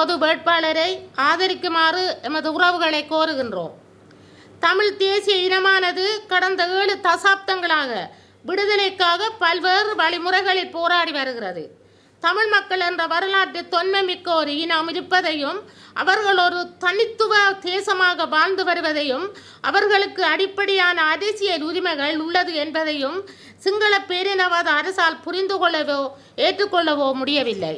பொது வேட்பாளரை ஆதரிக்குமாறு எமது உறவுகளை கோருகின்றோம். தமிழ் தேசிய இனமானது கடந்த ஏழு தசாப்தங்களாக விடுதலைக்காக பல்வேறு வழிமுறைகளில் போராடி வருகிறது. தமிழ் மக்கள் என்ற வரலாற்று தொன்மை மிக்க ஒரு இனம் இருப்பதையும் அவர்கள் ஒரு தனித்துவ தேசமாக வாழ்ந்து வருவதையும் அவர்களுக்கு அடிப்படையான அரசியல் உரிமைகள் உள்ளது என்பதையும் சிங்கள பேரினவாத அரசால் புரிந்து கொள்ளவோ ஏற்றுக்கொள்ளவோ முடியவில்லை.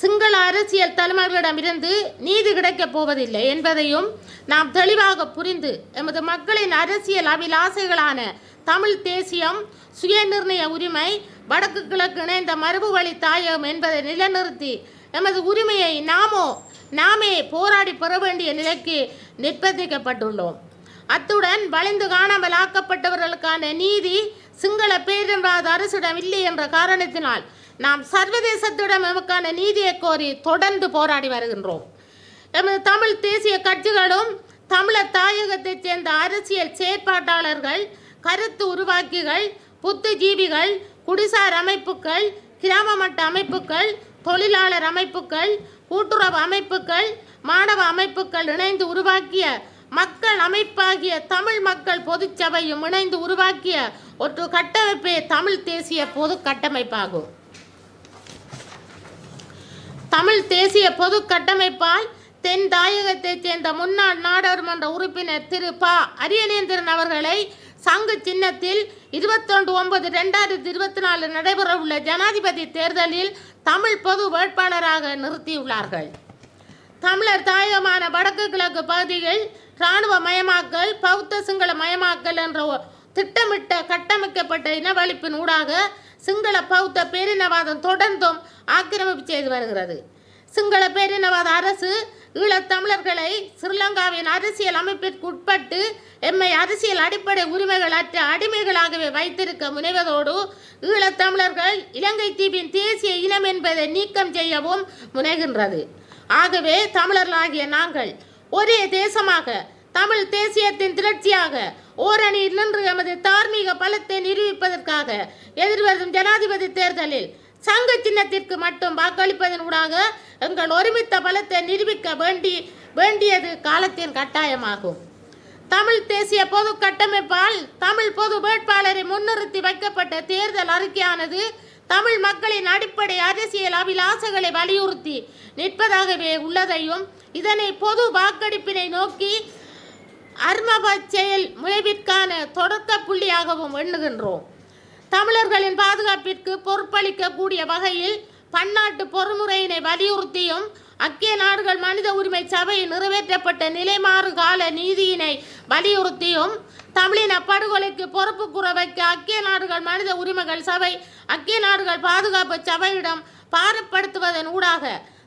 சிங்கள அரசியல் தலைவர்களிடமிருந்து நீதி கிடைக்கப் போவதில்லை என்பதையும் நாம் தெளிவாக புரிந்து எமது மக்களின் அரசியல் அபிலாசைகளான தமிழ் தேசியம் சுயநிர்ணய உரிமை வடக்கு கிழக்கு இணைந்த மரபு வழி தாயகம் என்பதை நிலைநிறுத்தி எமது உரிமையை நாமோ நாமே போராடி பெற வேண்டிய நிலைக்கு நிர்பந்திக்கப்பட்டுள்ளோம். அத்துடன் வளைந்து காணாமல் ஆக்கப்பட்டவர்களுக்கான நீதி சிங்கள பேரினவாத அரசிடம் இல்லை என்ற காரணத்தினால் நாம் சர்வதேசத்திடம் எமக்கான நீதியை கோரி தொடர்ந்து போராடி வருகின்றோம். எமது தமிழ் தேசிய கட்சிகளும் தமிழர் தாயகத்தைச் சேர்ந்த அரசியல் செயற்பாட்டாளர்கள் கருத்து உருவாக்கிகள் புத்திஜீவிகள் குடிசார் அமைப்புகள் கிராம மட்ட அமைப்புகள் தொழிலாளர் அமைப்புகள் கூட்டுறவு அமைப்புகள் மாணவ அமைப்புகள் இணைந்து உருவாக்கிய மக்கள் அமைப்பாகிய தமிழ் மக்கள் பொதுச்சபையும் இணைந்து உருவாக்கிய ஒரு கட்டமைப்பே தமிழ் தேசிய பொது கட்டமைப்பாகும். தமிழ் தேசிய பொது கட்டமைப்பால் தென் தாயகத்தைச் சேர்ந்த முன்னாள் நாடாளுமன்ற உறுப்பினர் திரு ப. அரியநேந்திரன் அவர்களை சங்கு சின்னத்தில் இருபத்தொன்று ஒன்பது ரெண்டாயிரத்தி இருபத்தி நாலு நடைபெறவுள்ள ஜனாதிபதி தேர்தலில் தமிழ் பொது வேட்பாளராக நிறுத்தியுள்ளார்கள். தமிழர் தாயகமான வடக்கு கிழக்கு பகுதியில் இராணுவ மயமாக்கல் பௌத்த சிங்கள மயமாக்கல் என்ற ஒ- திட்டமிட்ட கட்டமைக்கப்பட்ட இனவழிப்பின் ஊடாக சிங்கள பௌத்த பேரினவாதம் தொடர்ந்தும் ஆக்கிரமிப்பு செய்து வருகிறது. சிங்கள பேரினவாத அரசு ஈழத்தமிழர்களை ஸ்ரீலங்காவின் அரசியல் அமைப்பிற்கு உட்பட்டு எம்மை அரசியல் அடிப்படை உரிமைகள் அற்ற அடிமைகளாகவே வைத்திருக்க முனைவதோடு ஈழத்தமிழர்கள் இலங்கை தீவின் தேசிய இனம் என்பதை நீக்கம் செய்யவும் முனைகின்றது. ஆகவே தமிழர்களாகிய நாங்கள் ஒரே தேசமாக தமிழ் தேசியத்தின் திரட்சியாக ஓரணியில் நின்று எமது தார்மீக பலத்தை நிரூபிப்பதற்காக எதிர்வரும் ஜனாதிபதி தேர்தலில் சங்க சின்னத்திற்கு மட்டும் வாக்களிப்பதன் ஊடாக எங்கள் ஒருமித்த பலத்தை நிரூபிக்க வேண்டி வேண்டியது காலத்தின் கட்டாயமாகும். தமிழ் தேசிய பொது கட்டமைப்பால் தமிழ் பொது வேட்பாளரை முன்னிறுத்தி வைக்கப்பட்ட தேர்தல் அறிக்கையானது தமிழ் மக்களின் அடிப்படை அரசியல் அபிலாசங்களை வலியுறுத்தி நிற்பதாகவே உள்ளதையும் இதனை பொது வாக்கெடுப்பினை நோக்கி அர்மப செயல் முனைவிற்கான தொடக்க புள்ளியாகவும் எண்ணுகின்றோம். தமிழர்களின் பாதுகாப்பிற்கு பொறுப்பளிக்கக்கூடிய வகையில் பன்னாட்டு பொறுமுறையினை வலியுறுத்தியும் அக்கிய நாடுகள் மனித உரிமை சபையில் நிறைவேற்றப்பட்ட நிலைமாறு கால நீதியினை வலியுறுத்தியும் தமிழின படுகொலைக்கு பொறுப்பு கூற வைக்க அக்கிய நாடுகள் மனித உரிமைகள் சபை அக்கிய நாடுகள் பாதுகாப்பு சபையிடம் பாரப்படுத்துவதன் ஊடாக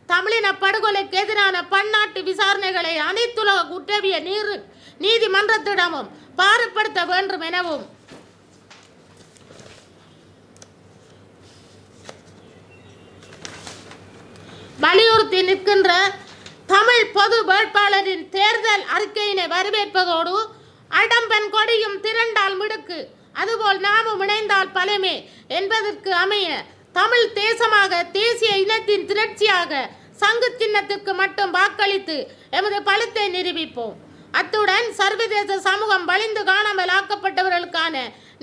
தமிழின படுகொலைக்கு எதிரான பன்னாட்டு விசாரணைகளை அனைத்துலக குற்றவிய நீர் நீதிமன்றத்திடமும் பாரப்படுத்த வேண்டும் எனவும். வலியுறுத்தி நிற்கின்ற தமிழ் பொது வேட்பாளரின் தேர்தல் அறிக்கையினை வரவேற்பதோடு அடம்பன் கொடியும் திரண்டால் மிடுக்கு. அதுபோல் நாமும் இணைந்தால் பலமே என்பதற்கு அமைய தமிழ் தேசமாக தேசிய இனத்தின் திரட்சியாக சங்கு சின்னத்திற்கு மட்டும் வாக்களித்து எமது பலத்தை நிரூபிப்போம். அத்துடன் சர்வதேச சமூகம் வலிந்து காணாமல் ஆக்கப்பட்டவர்களுக்கான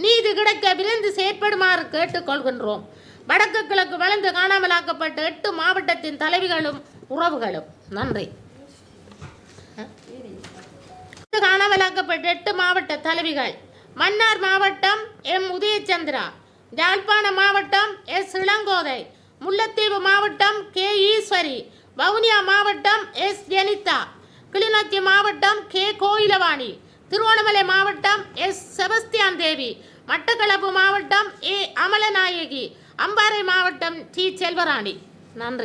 நீதி கிடைக்க விரைந்து செயற்படுமாறு கேட்டுக்கொள்கின்றோம். வடக்கு கிழக்கு வளர்ந்து காணாமலாக்கப்பட்ட எட்டு மாவட்டத்தின் தலைவிகளும் உறவுகளும். நன்றி. காணாமலாக்கப்பட்ட எட்டு மாவட்ட தலைவிகள். மன்னார் மாவட்டம் எம். உதயச்சந்திரா யாழ்ப்பாண மாவட்டம் எஸ். இளங்கோதை முல்லைத்தீவு மாவட்டம் கே. ஈஸ்வரி வவுனியா மாவட்டம் எஸ். ஜெனிதா கிளிநொச்சி மாவட்டம் கே. கோயிலவாணி. திருவண்ணாமலை மாவட்டம் எஸ். செபஸ்தியான் தேவி. மட்டக்களப்பு மாவட்டம் ஏ. அமலநாயகி. அம்பாறை மாவட்டம் டி. செல்வராணி. நன்றி.